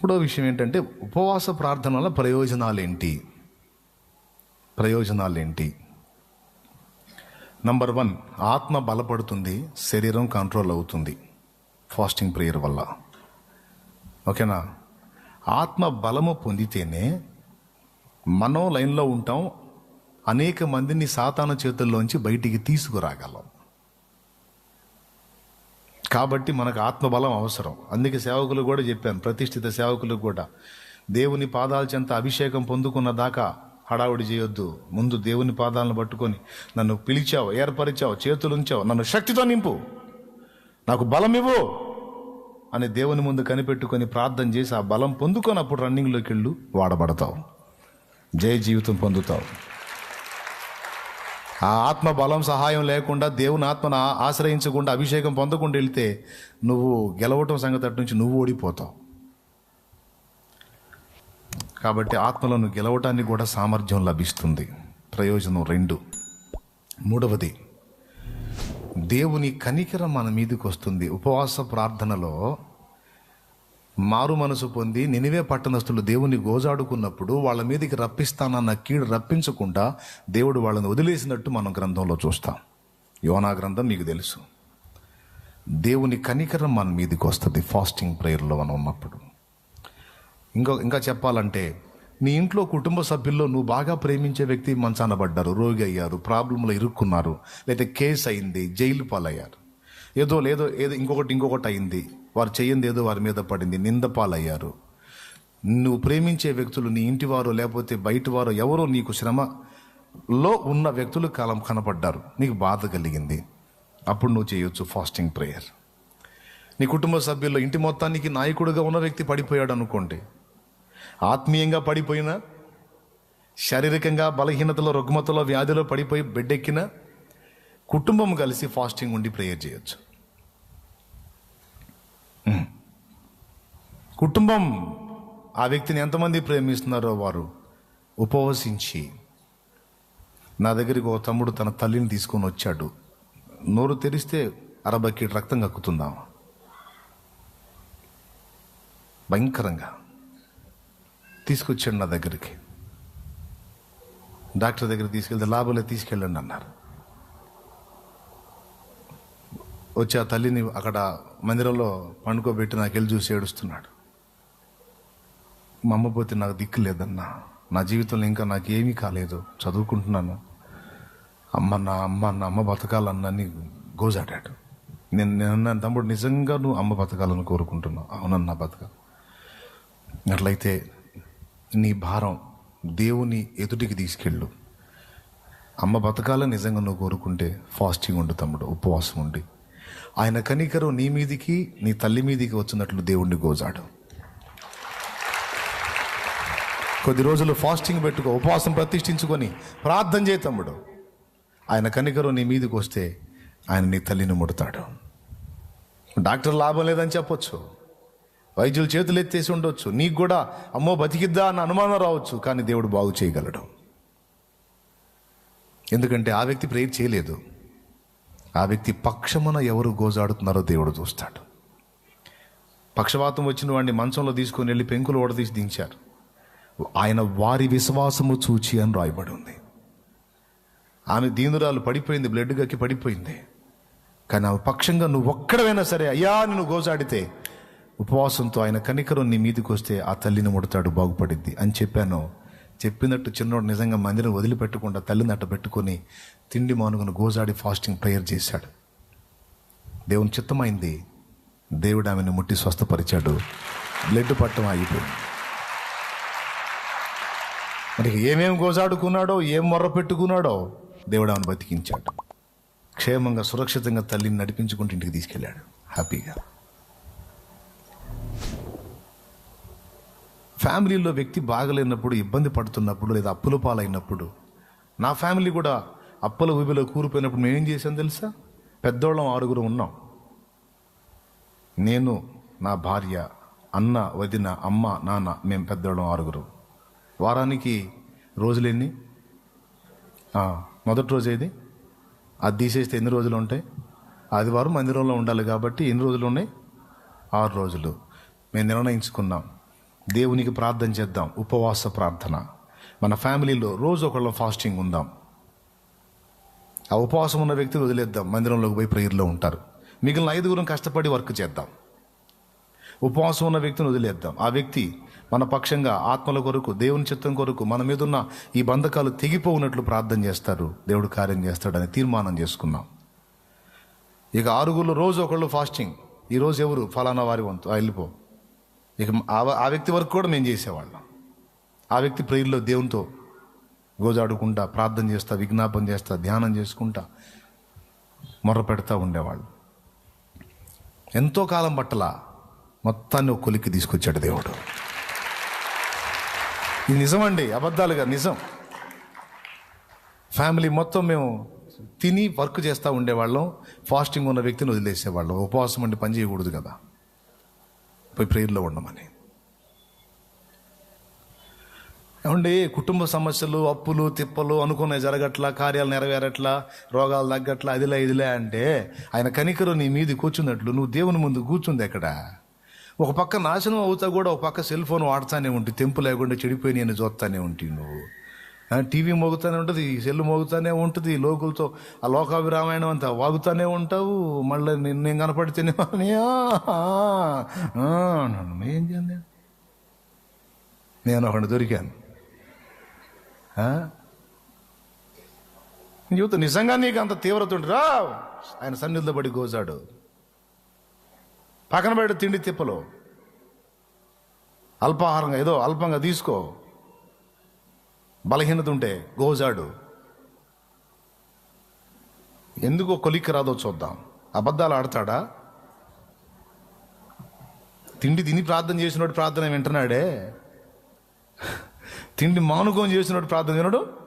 మూడో విషయం ఏంటంటే ఉపవాస ప్రార్థన వల్ల ప్రయోజనాలు ఏంటి ప్రయోజనాలు ఏంటి నంబర్ వన్ ఆత్మ బలపడుతుంది శరీరం కంట్రోల్ అవుతుంది ఫాస్టింగ్ ప్రేయర్ వల్ల. ఓకేనా ఆత్మ బలము పొందితేనే మనం లైన్లో ఉంటాం అనేక మందిని సాతాన చేతుల్లోంచి బయటికి తీసుకురాగలం. కాబట్టి మనకు ఆత్మబలం అవసరం. అందుకే సేవకులు కూడా చెప్పాను ప్రతిష్ఠిత సేవకులు కూడా. దేవుని పాదాల చెంత అభిషేకం పొందుకున్న దాకా హడావుడి చేయొద్దు. ముందు దేవుని పాదాలను పట్టుకొని నన్ను పిలిచావు ఏర్పరిచావు చేతులు ఉంచావు నన్ను శక్తితో నింపు. నాకు బలం ఇవ్వు అని దేవుని ముందు కనిపెట్టుకొని ప్రార్థన చేసి ఆ బలం పొందుకొని అప్పుడు రన్నింగ్లోకి వెళ్ళు వాడబడతావు. జయ జీవితం పొందుతావు. ఆ ఆత్మ బలం సహాయం లేకుండా దేవుని ఆత్మను ఆశ్రయించకుండా అభిషేకం పొందకుండా వెళితే నువ్వు గెలవటం సంగతి అటు నుంచి నువ్వు ఓడిపోతావు. కాబట్టి ఆత్మలను గెలవటానికి కూడా సామర్థ్యం లభిస్తుంది. ప్రయోజనం రెండు. మూడవది దేవుని కనికరం మన మీదకి వస్తుంది. ఉపవాస ప్రార్థనలో మారు మనసు పొంది నినివే పట్టణస్థులు దేవుని గోజాడుకున్నప్పుడు వాళ్ళ మీదకి రప్పిస్తానన్న కీడు రప్పించకుండా దేవుడు వాళ్ళని వదిలేసినట్టు మనం గ్రంథంలో చూస్తాం. యోనా గ్రంథం మీకు తెలుసు. దేవుని కనికరం మన మీదకి వస్తుంది ఫాస్టింగ్ ప్రేయర్లో మనం ఉన్నప్పుడు. ఇంకో ఇంకా చెప్పాలంటే నీ ఇంట్లో కుటుంబ సభ్యుల్లో నువ్వు బాగా ప్రేమించే వ్యక్తి మంచాన పడ్డారు రోగి అయ్యారు ప్రాబ్లంలో ఇరుక్కున్నారు లేదా కేసు అయింది జైలు పాలయ్యారు. ఏదో లేదో ఏదో ఇంకొకటి ఇంకొకటి అయింది. వారు చేయందేదో వారి మీద పడింది నిందపాలయ్యారు. నువ్వు ప్రేమించే వ్యక్తులు నీ ఇంటివారో లేకపోతే బయటవారో ఎవరో నీకు శ్రమలో ఉన్న వ్యక్తులు కాలం కనపడ్డారు. నీకు బాధ కలిగింది. అప్పుడు నువ్వు చేయొచ్చు ఫాస్టింగ్ ప్రేయర్. నీ కుటుంబ సభ్యుల్లో ఇంటి మొత్తానికి నాయకుడిగా ఉన్న వ్యక్తి పడిపోయాడు అనుకోండి. ఆత్మీయంగా పడిపోయినా శారీరకంగా బలహీనతలో రుగ్మతలో వ్యాధిలో పడిపోయి బెడ్డెక్కిన కుటుంబం కలిసి ఫాస్టింగ్ ఉండి ప్రేయర్ చేయొచ్చు. కుటుంబం ఆ వ్యక్తిని ఎంతమంది ప్రేమిస్తున్నారో వారు ఉపవసించి నా దగ్గరికి ఒక తమ్ముడు తన తల్లిని తీసుకొని వచ్చాడు. నోరు తెరిస్తే అరబక్కి రక్తం కక్కుతుందాం. భయంకరంగా తీసుకొచ్చాడు నా దగ్గరికి. డాక్టర్ దగ్గర తీసుకెళ్తే లాభంలో తీసుకెళ్ళండి అన్నారు. వచ్చి ఆ తల్లిని అక్కడ మందిరంలో పండుకోబెట్టి నాకు వెళ్ళి చూసి ఏడుస్తున్నాడు. మా అమ్మ పోతే నాకు దిక్కు లేదన్నా. నా జీవితంలో ఇంకా నాకు ఏమీ కాలేదు. చదువుకుంటున్నాను. అమ్మ నా అమ్మ నా అమ్మ బతకాలన్నని గోజాడాడు. నేను నేను నా తమ్ముడు నిజంగా నువ్వు అమ్మ బతకాలని కోరుకుంటున్నావు. అవునన్నా బతకాలి అట్లయితే నీ భారం దేవుని ఎదుటికి తీసుకెళ్ళు. అమ్మ బతకాలని నిజంగా నువ్వు కోరుకుంటే ఫాస్టింగ్ ఉండు తమ్ముడు. ఉపవాసం ఉండి. ఆయన కనికరం నీ మీదికి నీ తల్లి మీదికి వచ్చినట్లు దేవుణ్ణి గోజాడు. కొద్ది రోజులు ఫాస్టింగ్ పెట్టుకో ఉపవాసం ప్రతిష్ఠించుకొని ప్రార్థన చేయి తమ్ముడు. ఆయన కనికరం నీ మీదకి వస్తే ఆయన నీ తల్లిని ముడతాడు. డాక్టర్ లాభం లేదని చెప్పొచ్చు. వైద్యులు చేతులు ఎత్తేసి ఉండొచ్చు. నీకు కూడా అమ్మో బతికిద్దా అన్న అనుమానం రావచ్చు కానీ దేవుడు బాగు చేయగలడు. ఎందుకంటే ఆ వ్యక్తి ప్రేర్ చేయలేదు. ఆ వ్యక్తి పక్షమున ఎవరు గోజాడుతున్నారో దేవుడు చూస్తాడు. పక్షవాతం వచ్చిన వాడిని మంచంలో తీసుకొని వెళ్ళి పెంకులు ఓడదీసి దించారు. ఆయన వారి విశ్వాసము చూచి అని రాయబడి ఉంది ఆమె దీనురాలు పడిపోయింది బ్లడ్ గక్కి పడిపోయింది. కానీ ఆమె పక్షంగా నువ్వు ఒక్కడైనా సరే అయ్యా నేను గోజాడితే ఉపవాసంతో ఆయన కనికరం నీ మీదకి వస్తే ఆ తల్లిని ముడతాడు బాగుపడిద్ది అని చెప్పాను. చెప్పినట్టు చిన్నోడు నిజంగా మందిరం వదిలిపెట్టకుండా తల్లిని అట్ట పెట్టుకొని తిండి మానుకుని గోజాడి ఫాస్టింగ్ ప్రేయర్ చేశాడు. దేవుని చిత్తమైంది. దేవుడు ఆమెను ముట్టి స్వస్థపరిచాడు. బ్లడ్ పట్టం ఆగిపోయింది. మరి ఏమేం గోజాడుకున్నాడో ఏం మొర్ర పెట్టుకున్నాడో దేవుడు ఆమెను బతికించాడు. క్షేమంగా సురక్షితంగా తల్లిని నడిపించుకుంటూ ఇంటికి తీసుకెళ్ళాడు. హ్యాపీగా. ఫ్యామిలీలో వ్యక్తి బాగలేనప్పుడు ఇబ్బంది పడుతున్నప్పుడు లేదా అప్పుల పాలైనప్పుడు నా ఫ్యామిలీ కూడా అప్పుల ఊబిలో మేము మేమేం చేశాం తెలుసా? పెద్దోళ్ళం ఆరుగురు ఉన్నాం. నేను నా భార్య అన్న వదిన అమ్మ నాన్న మేము పెద్దోళ్ళం ఆరుగురు. వారానికి రోజులెన్ని? ఎన్ని మొదటి రోజు ఏది? అది తీసేస్తే ఎన్ని రోజులు ఉంటాయి? ఆదివారం మందిరంలో ఉండాలి కాబట్టి ఎన్ని రోజులు ఉన్నాయి? ఆరు రోజులు. మేము నిర్ణయించుకున్నాం. దేవునికి ప్రార్థన చేద్దాం. ఉపవాస ప్రార్థన. మన ఫ్యామిలీలో రోజు ఒకళ్ళ ఫాస్టింగ్ ఉందాం. ఆ ఉపవాసం ఉన్న వ్యక్తిని వదిలేద్దాం. మందిరంలోకి పోయి ప్రేయర్లో ఉంటారు. మిగిలిన ఐదుగురం కష్టపడి వర్క్ చేద్దాం. ఉపవాసం ఉన్న వ్యక్తిని వదిలేద్దాం. ఆ వ్యక్తి మన పక్షంగా ఆత్మల కొరకు దేవుని చిత్తం కొరకు మన మీద ఉన్న ఈ బంధకాలు తెగిపోవునట్లు ప్రార్థన చేస్తారు. దేవుడు కార్యం చేస్తాడని తీర్మానం చేసుకున్నాం. ఇక ఆరుగురు రోజు ఒకళ్ళు ఫాస్టింగ్. ఈ రోజు ఎవరు? ఫలానా వారి వంతు. వెళ్ళిపో. ఇక ఆ- వ్యక్తి వరకు కూడా మేము చేసేవాళ్ళం. ఆ వ్యక్తి ప్రేయర్లో దేవునితో గోజాడుకుంటా ప్రార్థన చేస్తా విజ్ఞాపం చేస్తా ధ్యానం చేసుకుంటా మొర్ర పెడతా ఉండేవాళ్ళు. ఎంతో కాలం పట్టల మొత్తాన్ని ఒక కొలిక్కి తీసుకొచ్చాడు దేవుడు. ఇది నిజమండి అబద్ధాలుగా నిజం. ఫ్యామిలీ మొత్తం మేము తిని వర్క్ చేస్తూ ఉండేవాళ్ళం ఫాస్టింగ్ ఉన్న వ్యక్తిని వదిలేసేవాళ్ళం. ఉపవాసం అంటే పని చేయకూడదు కదా. పోయి ప్రేయర్లో ఉండమని. ఏమండి కుటుంబ సమస్యలు అప్పులు తిప్పలు అనుకునే జరగట్లా కార్యాలు నెరవేరట్లా రోగాలు తగ్గట్లా అదిలే ఇదిలే అంటే ఆయన కనికరు నీ మీది కూర్చున్నట్లు నువ్వు దేవుని ముందు కూర్చుంది ఎక్కడ? ఒక పక్క నాశనం అవుతా కూడా ఒక పక్క సెల్ ఫోన్ వాడుతానే ఉంటే తెంపు లేకుండా చెడిపోయి నేను చూస్తానే ఉంటి నువ్వు. టీవీ మోగుతూనే ఉంటుంది సెల్లు మోగుతూనే ఉంటుంది లోకులతో ఆ లోకాభిరామాయణం అంతా వాగుతూనే ఉంటావు మళ్ళీ నేను నేను కనపడితేనే "అని, ఏం చేయండి నేను? ఒకటి దొరికాను. యువత నిజంగా నీకు అంత తీవ్రత ఉంటే రా! ఆయన సన్నిధిలో పడి గోజాడు. పక్కన బయట తిండి తిప్పలు. అల్పాహారంగా ఏదో అల్పంగా తీసుకో. బలహీనత ఉంటే గోజాడు. ఎందుకో కొలిక్కి రాదో చూద్దాం. అబద్ధాలు ఆడతాడా? తిండి తిని ప్రార్థన చేసినోడు ప్రార్థన వింటున్నాడే? తిండి మానుకోని చేసినోడు ప్రార్థన వినడు?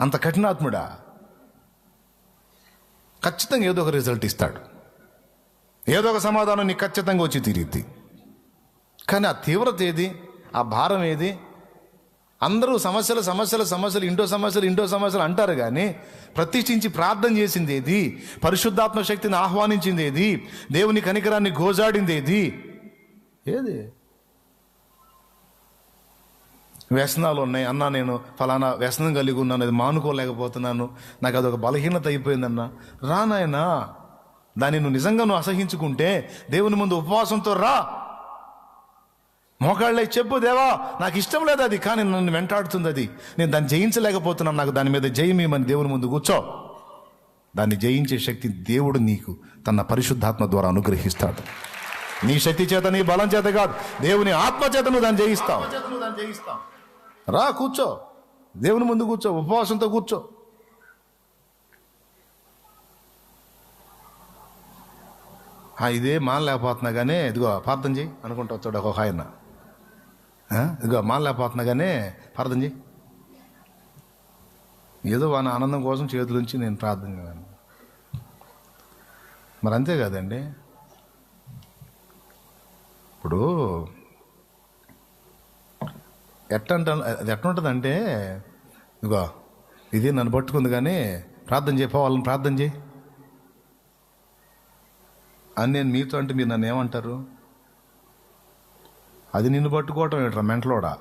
అంత కఠినాత్ముడా? ఖచ్చితంగా ఏదో ఒక రిజల్ట్ ఇస్తాడు. ఏదో ఒక సమాధానం నీకు ఖచ్చితంగా వచ్చి తీరిద్ది. కానీ ఆ తీవ్రత ఏది? ఆ భారం ఏది? అందరూ సమస్యలు సమస్యలు సమస్యలు ఇంటో సమస్యలు ఇంటో సమస్యలు అంటారు కానీ ప్రతిష్ఠించి ప్రార్థన చేసింది ఏది పరిశుద్ధాత్మ శక్తిని ఆహ్వానించింది ఏది దేవుని కనికరాన్ని గోజాడింది ఏది? ఏది వ్యసనాలు ఉన్నాయి. అన్నా నేను ఫలానా వ్యసనం కలిగి ఉన్నాను అది మానుకోలేకపోతున్నాను నాకు అదొక బలహీనత అయిపోయిందన్న. రానాయనా దాన్ని నువ్వు నిజంగా నువ్వు అసహించుకుంటే దేవుని ముందు ఉపవాసంతో రా. మోకాళ్ళే చెప్పు దేవా నాకు ఇష్టం లేదు అది కానీ నన్ను వెంటాడుతుంది అది నేను దాన్ని జయించలేకపోతున్నాను నాకు దాని మీద జయమేమని దేవుని ముందు కూర్చో. దాన్ని జయించే శక్తి దేవుడు నీకు తన పరిశుద్ధాత్మ ద్వారా అనుగ్రహిస్తాడు. నీ శక్తి చేత నీ బలం చేత కాదు దేవుని ఆత్మ చేత నువ్వు దాన్ని జయిస్తావు. రా కూర్చో. దేవుని ముందు కూర్చో ఉపవాసంతో కూర్చో. ఇదే మానలేకపోతున్నా కానీ ఇదిగో ప్రార్థన చేయి అనుకుంటా వచ్చాడు ఒక ఆయన. ఇదిగో మానలేకపోతున్నా కానీ ప్రార్థన చేయి ఏదో వాని ఆనందం కోసం చేతులుంచి నేను ప్రార్థన చేయను మరి అంతే కదండి. ఇప్పుడు ఎట్టంట అది ఎట్లుంటుందంటే ఇదిగో ఇది నన్ను పట్టుకుంది కానీ ప్రార్థన చేయపోవాలని ప్రార్థన చేయి. అని నేను మీతో అంటే మీరు నన్ను ఏమంటారు అది నిన్ను పట్టుకోవటం ఏంట్రా మెంటలోడా?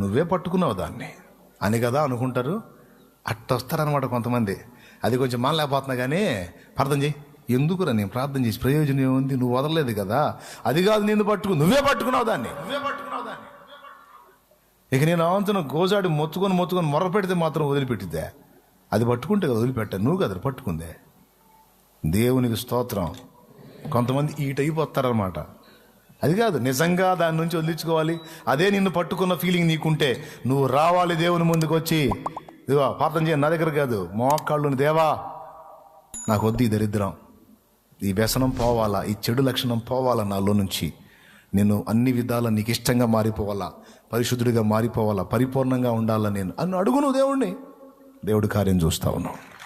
నువ్వే పట్టుకున్నావు దాన్ని. అని కదా అనుకుంటారు? అట్ట వస్తారనమాట కొంతమంది. అది కొంచెం మానలేకపోతున్నా కానీ ప్రార్థన చేయి ఎందుకురా నేను ప్రార్థన చేసి ప్రయోజనం ఏముంది నువ్వు వదలలేదు కదా. అది కాదు నిన్ను పట్టుకు నువ్వే పట్టుకున్నావు దాన్ని. నువ్వే పట్టుకున్నావు దాన్ని. ఇక నేను అవంతను గోజాడి మొత్తుకొని మొత్తుకొని మొర పెడితే మాత్రం వదిలిపెట్టిద్దే. అది పట్టుకుంటే కదా వదిలిపెట్టా నువ్వు కదా పట్టుకుందే. దేవునికి స్తోత్రం. కొంతమంది ఈ టైపు వస్తారనమాట అది కాదు నిజంగా దాని నుంచి వదిలించుకోవాలి. అదే నిన్ను పట్టుకున్న ఫీలింగ్ నీకుంటే నువ్వు రావాలి దేవుని ముందుకు వచ్చి ఇదిగో ప్రార్థన చేయ నా దగ్గర కాదు. మోకాళ్ళుని దేవా నాకు వద్దు ఈ దరిద్రం. ఈ వ్యసనం పోవాలా ఈ చెడు లక్షణం పోవాలా నాలో నుంచి. నేను అన్ని విధాలా నీకు ఇష్టంగా మారిపోవాలా పరిశుద్ధుడిగా మారిపోవాలా పరిపూర్ణంగా ఉండాలా నేను. అని అడుగును దేవుణ్ణి. దేవుడి కార్యం చూస్తా ఉన్నావు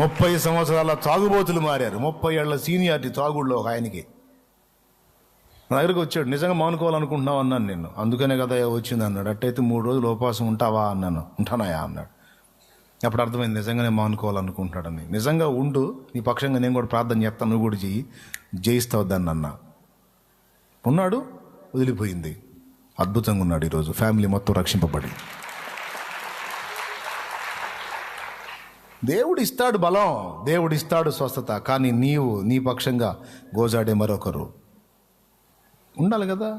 ముప్పై సంవత్సరాల తాగుబోతులు మారారు. ముప్పై ఏళ్ళ సీనియారిటీ తాగుడులో ఒక ఆయనకి. నా దగ్గరికి వచ్చాడు. నిజంగా మానుకోవాలనుకుంటున్నావు? అన్నాను నేను అందుకనే కదా వచ్చింది అన్నాడు. అట్టయితే మూడు రోజులు ఉపవాసం ఉంటావా? అన్నాను. ఉంటానాయా అన్నాడు. అప్పుడు అర్థమైంది నిజంగానే మానుకోవాలనుకుంటున్నాడని. నిజంగా ఉండు నీ పక్షంగా నేను కూడా ప్రార్థన చేస్తాను నువ్వు కూడా చెయ్యి. జయిస్తావు దాన్ని అన్న. ఉన్నాడు వదిలిపోయింది. అద్భుతంగా ఉన్నాడు ఈరోజు. ఫ్యామిలీ మొత్తం రక్షింపబడి దేవుడు ఇస్తాడు బలం దేవుడు ఇస్తాడు స్వస్థత. కానీ నీవు నీ పక్షంగా గోజాడే మరొకరు. ఉండాలి కదా?